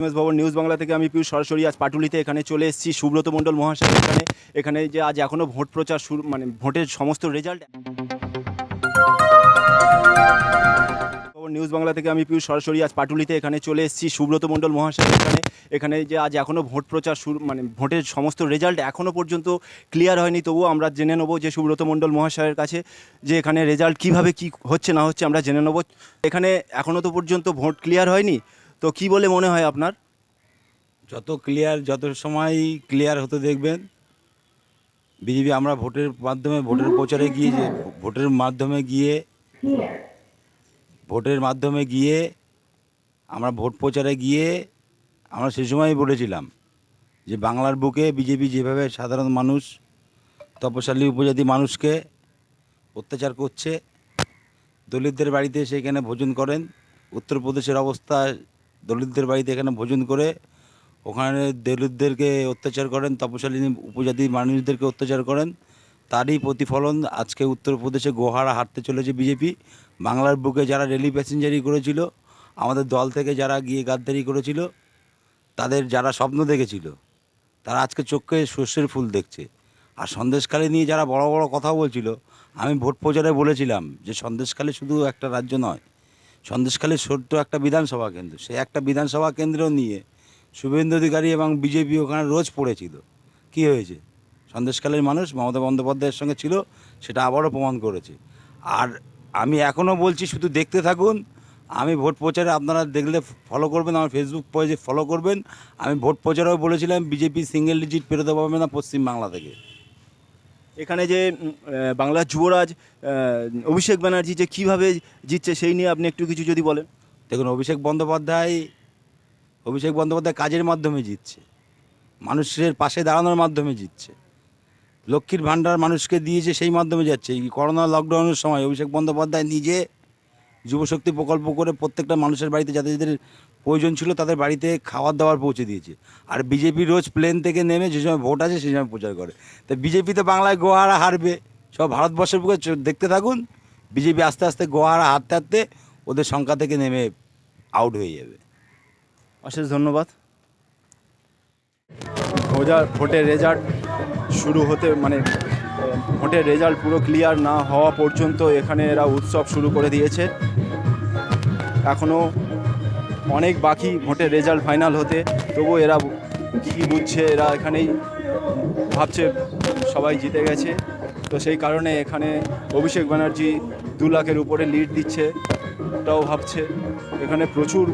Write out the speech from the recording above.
MS ভবন news Bangla থেকে আমি পিউ সরাসরি আজ পাটুলিতে এখানে চলে এসেছি। সুব্রত মণ্ডল মহাশয় এখানে এখানে যে আজ এখনও ভোট প্রচার শুরু মানে ভোটের সমস্ত রেজাল্ট নিউজ বাংলা থেকে আমি পিউ সরাসরি আজ পাটুলিতে এখানে চলে এসেছি। সুব্রত মণ্ডল মহাশয় এখানে এখানে যে আজ এখনও ভোট প্রচার শুরু মানে ভোটের সমস্ত রেজাল্ট এখনও পর্যন্ত ক্লিয়ার হয়নি। তবুও আমরা জেনে নেব যে সুব্রত মণ্ডল মহাশয়ের কাছে যে এখানে রেজাল্ট কীভাবে কি হচ্ছে না হচ্ছে আমরা জেনে নেব। এখানে এখনও তো পর্যন্ত ভোট ক্লিয়ার হয়নি। তো কি বলে মনে হয় আপনার? যত ক্লিয়ার যত সময় ক্লিয়ার হতে দেখবেন বিজেপি আমরা ভোটের মাধ্যমে ভোটের প্রচারে গিয়ে যে ভোটের মাধ্যমে গিয়ে ভোটের মাধ্যমে গিয়ে আমরা ভোট প্রচারে গিয়ে আমরা সে সময়ই বলেছিলাম যে বাংলার বুকে বিজেপি যেভাবে সাধারণ মানুষ তপশালী উপজাতি মানুষকে অত্যাচার করছে দলিতদের বাড়িতে সেখানে ভোজন করেন উত্তরপ্রদেশের অবস্থা দলিতদের বাড়িতে এখানে ভোজন করে, ওখানে দলিতদেরকে অত্যাচার করেন তপশালী উপজাতি মানুষদেরকে অত্যাচার করেন। তারই প্রতিফলন আজকে উত্তরপ্রদেশে গোহারা হাঁটতে চলেছে বিজেপি। বাংলার বুকে যারা রেলি প্যাসেঞ্জারি করেছিল, আমাদের দল থেকে যারা গিয়ে গাদ্দারি করেছিল, তাদের যারা স্বপ্ন দেখেছিল, তারা আজকে চোখে শস্যের ফুল দেখছে। আর সন্দেশখালী নিয়ে যারা বড় বড় কথা বলছিল, আমি ভোট প্রচারে বলেছিলাম যে সন্দেশখালী শুধু একটা রাজ্য নয় সন্দেশখালী ছোট্ট একটা বিধানসভা কেন্দ্র। সেই একটা বিধানসভা কেন্দ্র নিয়ে শুভেন্দু অধিকারী এবং বিজেপি ওখানে রোজ পড়েছিল। কি হয়েছে? সন্দেশখালীর মানুষ মমতা বন্দ্যোপাধ্যায়ের সঙ্গে ছিল, সেটা আবারও প্রমাণ করেছে। আর আমি এখনও বলছি, শুধু দেখতে থাকুন, আমি ভোট প্রচারে আপনারা দেখলে ফলো করবেন, আমার ফেসবুক পেজে ফলো করবেন। আমি ভোট প্রচারেও বলেছিলাম, বিজেপি সিঙ্গেল ডিজিট পেরোতে পারবে না পশ্চিমবাংলা থেকে। এখানে যে বাংলার যুবরাজ অভিষেক ব্যানার্জি যে কীভাবে জিতছে সেই নিয়ে আপনি একটু কিছু যদি বলেন। দেখুন, অভিষেক বন্দ্যোপাধ্যায় অভিষেক বন্দ্যোপাধ্যায় কাজের মাধ্যমে জিতছে। মানুষের পাশে দাঁড়ানোর মাধ্যমে জিতছে। লক্ষ্মীর ভাণ্ডার মানুষকে দিয়েছে সেই মাধ্যমে যাচ্ছে। এই করোনা লকডাউনের সময় অভিষেক বন্দ্যোপাধ্যায় নিজে যুবশক্তি প্রকল্প করে প্রত্যেকটা মানুষের বাড়িতে যাদের যাদের প্রয়োজন ছিল তাদের বাড়িতে খাবার দাবার পৌঁছে দিয়েছে। আর বিজেপি রোজ প্লেন থেকে নেমে যে সময় ভোট আছে সেই সময় প্রচার করে। তো বিজেপি তো বাংলায় গোহারা হারবে। সব ভারতবর্ষের বুকে দেখতে থাকুন বিজেপি আস্তে আস্তে গোহারা হারতে হারতে ওদের সংখ্যা থেকে নেমে আউট হয়ে যাবে। অশেষ ধন্যবাদ। ভোজার ভোটের রেজাল্ট শুরু হতে মানে ভোটের রেজাল্ট পুরো ক্লিয়ার না হওয়া পর্যন্ত এখানে এরা উৎসব শুরু করে দিয়েছে। এখনও অনেক বাকি ভোটের রেজাল্ট ফাইনাল হতে তবু এরা কী বুঝছে, এরা এখানেই ভাবছে সবাই জিতে গেছে। তো সেই কারণে এখানে অভিষেক ব্যানার্জি দু লাখের উপরে লিড দিচ্ছে, ওটাও ভাবছে। এখানে প্রচুর